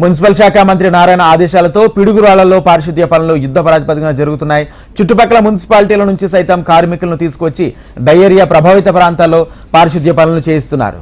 Municipal శాఖ మంత్రి నారాయణ ఆదేశాలతో పిడుగురాళ్ళలో పారిశుద్ధ్య పనులు యుద్ధ ప్రాతిపదికన జరుగుతున్నాయి. చుట్టుపక్కల మున్సిపాలిటీల నుంచి సైతం కార్మికులను తీసుకొచ్చి డయేరియా ప్రభావిత ప్రాంతాల్లో పారిశుద్ధ్య పనులు చేయిస్తున్నారు.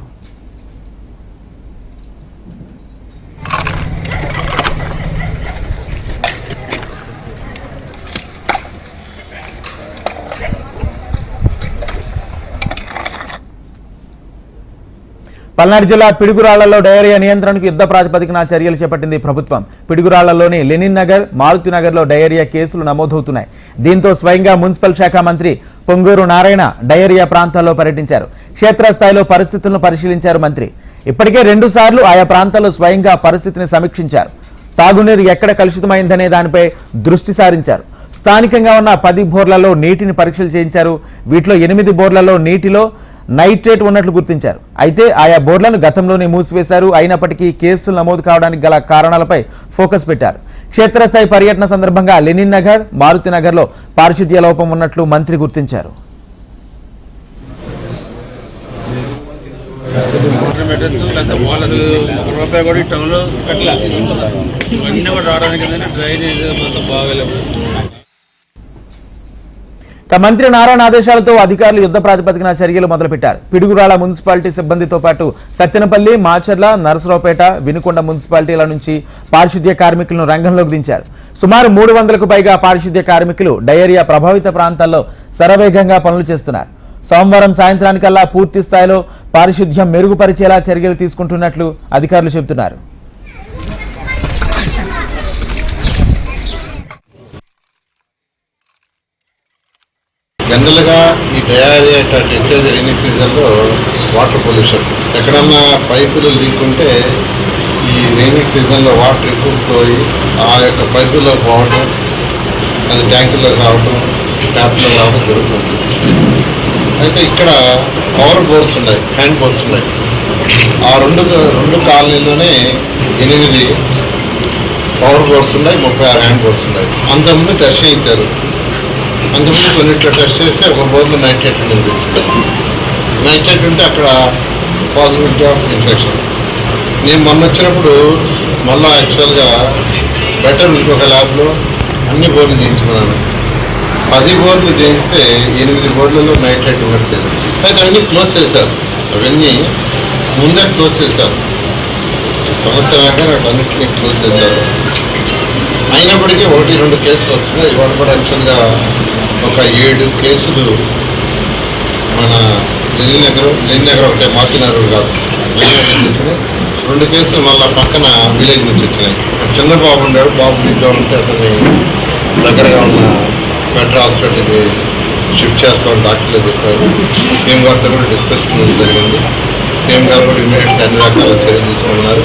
పల్నాడు జిల్లా పిడుగురాళ్ళలో డయేరియా నియంత్రణకు యుద్ధ ప్రాతిపదికన చర్యలు చేపట్టింది ప్రభుత్వం. పిడుగురాళ్ళలోని లెనిన్ నగర్ మారుతి నగర్లో డయేరియా కేసులు నమోదవుతున్నాయి. దీంతో స్వయంగా మున్సిపల్ శాఖ మంత్రి పొంగూరు నారాయణ డయేరియా ప్రాంతాల్లో పర్యటించారు. క్షేత్రస్థాయిలో పరిస్థితులను పరిశీలించారు మంత్రి. ఇప్పటికే రెండు సార్లు ఆయా ప్రాంతాల్లో స్వయంగా పరిస్థితిని సమీక్షించారు. తాగునీరు ఎక్కడ కలుషితమైందనే దానిపై దృష్టి సారించారు. స్థానికంగా ఉన్న పది బోర్లలో నీటిని పరీక్షలు చేయించారు. వీటిలో ఎనిమిది బోర్లలో నీటిలో నైట్రేట్ ఉన్నట్లు గుర్తించారు. అయితే ఆయా బోర్లను గతంలోనే మూసివేశారు. అయినప్పటికీ కేసులు నమోదు కావడానికి గల కారణాలపై ఫోకస్ పెట్టారు. క్షేత్రస్థాయి పర్యటన సందర్భంగా లెనిన్ నగర్ మారుతి నగర్లో పారిశుద్ధ్య లోపం ఉన్నట్లు మంత్రి గుర్తించారు. ఇవన్నీ కూడా రావడానికి డ్రైనేజ్ మొత్తం మంత్రి నారాయణ ఆదేశాలతో అధికారులు యుద్ధ ప్రాతిపదికన చర్యలు మొదలుపెట్టారు. పిడుగురాళ్ళ మున్సిపాలిటీ సిబ్బందితో పాటు సత్తెనపల్లి మాచర్ల నరసరావుపేట వినుకొండ మున్సిపాలిటీల నుంచి పారిశుద్ధ్య కార్మికులను రంగంలోకి దించారు. సుమారు మూడు వందలకు పైగా పారిశుద్ధ్య కార్మికులు డయేరియా ప్రభావిత ప్రాంతాల్లో శరవేగంగా పనులు చేస్తున్నారు. సోమవారం సాయంత్రానికల్లా పూర్తి స్థాయిలో పారిశుద్ధ్యం మెరుగుపరిచేలా చర్యలు తీసుకుంటున్నట్లు అధికారులు చెబుతున్నారు. జనరల్గా ఈ డయారియా వచ్చేది తెచ్చేది రైనీ సీజన్లో వాటర్ పొల్యూషన్. ఎక్కడన్నా పైపులు లీక్ ఉంటే ఈ రైనీ సీజన్లో వాటర్ ఎక్కువ పోయి ఆ యొక్క పైపుల్లో పోవడం అది ట్యాంకుల్లో రావడం ట్యాప్లో రావడం జరుగుతుంది. అయితే ఇక్కడ పవర్ బోర్స్ ఉన్నాయి హ్యాండ్ బోర్స్ ఉన్నాయి. ఆ రెండు రెండు కాలనీలోనే ఎనిమిది పవర్ బోర్స్ ఉన్నాయి ముప్పై ఆరు హ్యాండ్ బోర్స్ ఉన్నాయి. అంతకుముందు టెస్ట్ చేయించారు. అందుకని కొన్నిట్లో టెస్ట్ చేస్తే ఒక బోర్డులో నైట్రేట్ ఉండేది తెలిసింది నైట్రేట్ ఉంటే అక్కడ పాసిబిలిటీ ఆఫ్ ఇన్ఫెక్షన్. నేను మొన్న వచ్చినప్పుడు మళ్ళీ యాక్చువల్గా బెటర్ ఇంకొక ల్యాబ్లో అన్ని బోర్లు చేయించుకున్నాను. పది బోర్లు చేయిస్తే ఎనిమిది బోర్లలో నైట్రేట్ ఉండట్లేదు అయితే అవన్నీ క్లోజ్ చేశారు. అవన్నీ ముందే క్లోజ్ చేశారు. సమస్య రాక అన్నింటినీ క్లోజ్ చేశారు. అయినప్పటికీ ఒకటి రెండు కేసులు వస్తున్నాయి. ఇవాళ కూడా యాక్చువల్గా ఒక ఏడు కేసులు మన లెనిన్ నగర్ లెనిన్ ఒకటే మాకినగర్ కాదు. నగర్ రెండు కేసులు మళ్ళీ పక్కన విలేజ్ నుంచి వచ్చినాయి. చంద్రబాబు బాబు ఉన్నాడు బాబు ఇంట్లో ఉంటే అతన్ని దగ్గరగా ఉన్న మెట్రో హాస్పిటల్కి షిఫ్ట్ చేస్తామని డాక్టర్లు చెప్పారు. సీఎం గారితో కూడా డిస్కషన్ జరిగింది. సీఎం గారు కూడా ఇమీడియట్గా అన్ని రకాల చర్యలు తీసుకున్నారు